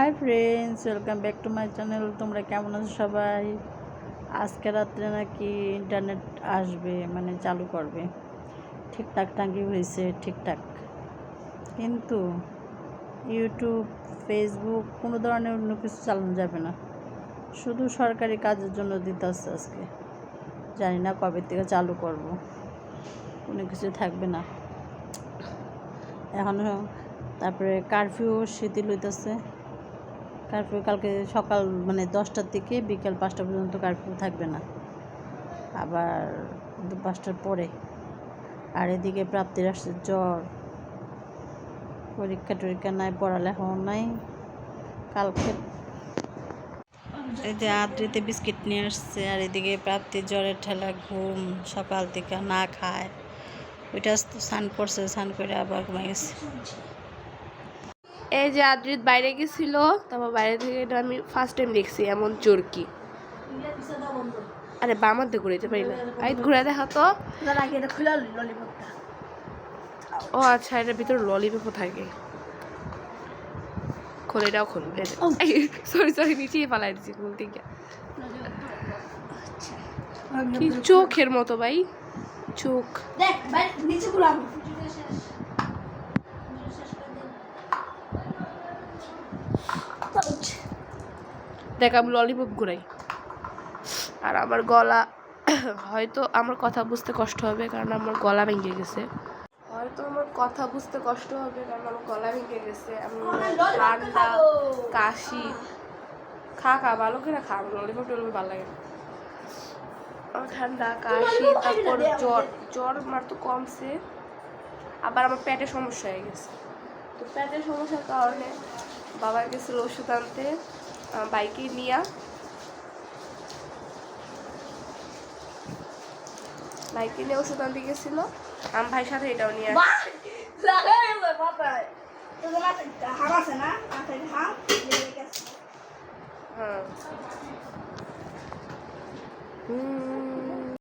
Hi friends welcome back to my channel তোমরা কেমন আছো সবাই? আজকে রাত্রে নাকি ইন্টারনেট আসবে মানে চালু করবে। ঠিকঠাক টাঙ্কি হয়েছে? ঠিকঠাক। কিন্তু ইউটিউব ফেসবুক কোনো ধরনের অন্য কিছু চালানো যাবে না। শুধু সরকারি কাজের জন্য দিতে আসছে আজকে। জানি না কবে থেকে চালু করব। কোনো কিছু থাকবে না। এখনও তারপরে কারফিউ শিথিল হইতেছে। কারফিউ কালকে সকাল মানে দশটার থেকে বিকেল পাঁচটা পর্যন্ত কারফিউ থাকবে না। আবার পাঁচটার পরে। আর এদিকে প্রাপ্তির আসছে জ্বর। পরীক্ষা টরীক্ষা নাই, পড়ালেখাও নাই। কালকে এই আদ্রিতে বিস্কিট নিয়ে আসছে, আর এদিকে প্রাপ্তির জ্বরের ঠেলা ঘুম, সকাল থেকে না খায়। ওইটা স্নান করছে, স্নান করে আবার ঘুমাই গেছে। এই যে আদ্রিত বাইরে গেছিল তারপর বাইরে থেকে এটা আমি ফার্স্ট টাইম দেখছি এমন চরকি। আরে বামার দিয়ে ঘুরাইতে পারি না। আই ঘুরে দেখা তো। ও আচ্ছা এটার ভিতরে ললিপপও থাকে। খোল এটাও খোল। সরি সরি নিচেই পালাই দিচ্ছি খুল থেকে। কি চোখের মতো ভাই? চোখ। দেখ নিচে দেখ, আমি ললিপপ ঘুরাই। আর আমার গলা, হয়তো আমার কথা বুঝতে কষ্ট হবে, কারণ আমার গলা ভেঙে গেছে। হয়তো আমার কথা বুঝতে কষ্ট হবে, কারণ আমার গলা ভেঙে গেছে। আমি ঠান্ডা, কাশি, খা খা, ভালো করে খা, আমার ললিপপ টলিপপ ভালো লাগে। আমার ঠান্ডা, কাশি, তারপর জ্বর জ্বর আমার তো কমছে। আবার আমার পেটের সমস্যা হয়ে গেছে। তো পেটের সমস্যার কারণে বাবা গেছিল ওষুধ আনতে বাইকে নিয়া বাইকে নিয়ে ওষুধ আনতে গেছিল। আম ভাই সাথে এটাও নিয়ে আসছে। না? হ্যাঁ। হুম।